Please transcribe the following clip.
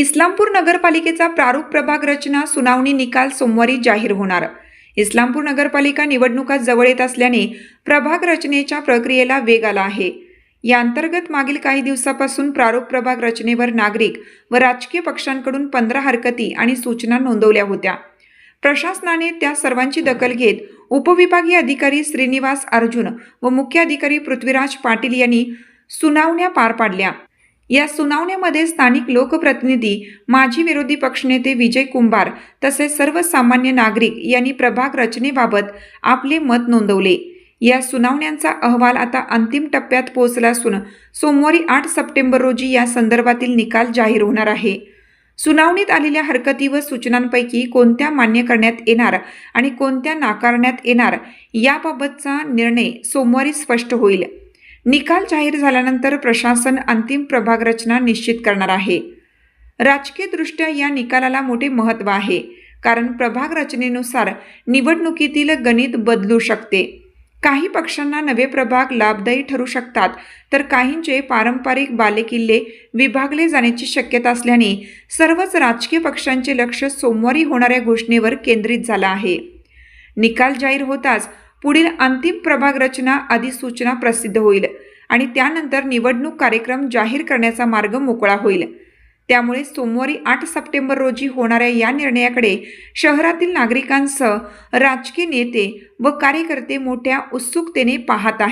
इस्लामपूर नगरपालिकेचा प्रारूप प्रभाग रचना सुनावणी निकाल सोमवारी जाहीर होणार. इस्लामपूर नगरपालिका निवडणुका जवळ येत असल्याने प्रभाग रचनेच्या प्रक्रियेला वेग आला आहे. या अंतर्गत मागील काही दिवसापासून प्रारूप प्रभाग रचनेवर नागरिक व राजकीय पक्षांकडून पंधरा हरकती आणि सूचना नोंदवल्या होत्या. प्रशासनाने त्या सर्वांची दखल घेत उपविभागीय अधिकारी श्रीनिवास अर्जुन व मुख्य अधिकारी पृथ्वीराज पाटील यांनी सुनावण्या पार पाडल्या. या सुनावण्यामध्ये स्थानिक लोकप्रतिनिधी माजी विरोधी पक्षनेते विजय कुंभार तसेच सर्वसामान्य नागरिक यांनी प्रभाग रचनेबाबत आपले मत नोंदवले. या सुनावण्यांचा अहवाल आता अंतिम टप्प्यात पोहोचला असून सोमवारी आठ सप्टेंबर रोजी या संदर्भातील निकाल जाहीर होणार आहे. सुनावणीत आलेल्या हरकती व सूचनांपैकी कोणत्या मान्य करण्यात येणार आणि कोणत्या नाकारण्यात येणार याबाबतचा निर्णय सोमवारी स्पष्ट होईल. निकाल जाहीर झाल्यानंतर प्रशासन अंतिम प्रभाग रचना निश्चित करणार आहे. राजकीयदृष्ट्या या निकालाला मोठे महत्त्व आहे कारण प्रभाग रचनेनुसार निवडणुकीतील गणित बदलू शकते. काही पक्षांना नवे प्रभाग लाभदायी ठरू शकतात तर काहींचे पारंपरिक बालेकिल्ले विभागले जाण्याची शक्यता असल्याने सर्वच राजकीय पक्षांचे लक्ष सोमवारी होणाऱ्या घोषणेवर केंद्रित झालं आहे. निकाल जाहीर होताच पुढील अंतिम प्रभाग रचना अधिसूचना प्रसिद्ध होईल आणि त्यानंतर निवडणूक कार्यक्रम जाहीर करण्याचा मार्ग मोकळा होईल. त्यामुळे सोमवारी आठ सप्टेंबर रोजी होणाऱ्या या निर्णयाकडे शहरातील नागरिकांसह राजकीय नेते व कार्यकर्ते मोठ्या उत्सुकतेने पाहत आहेत.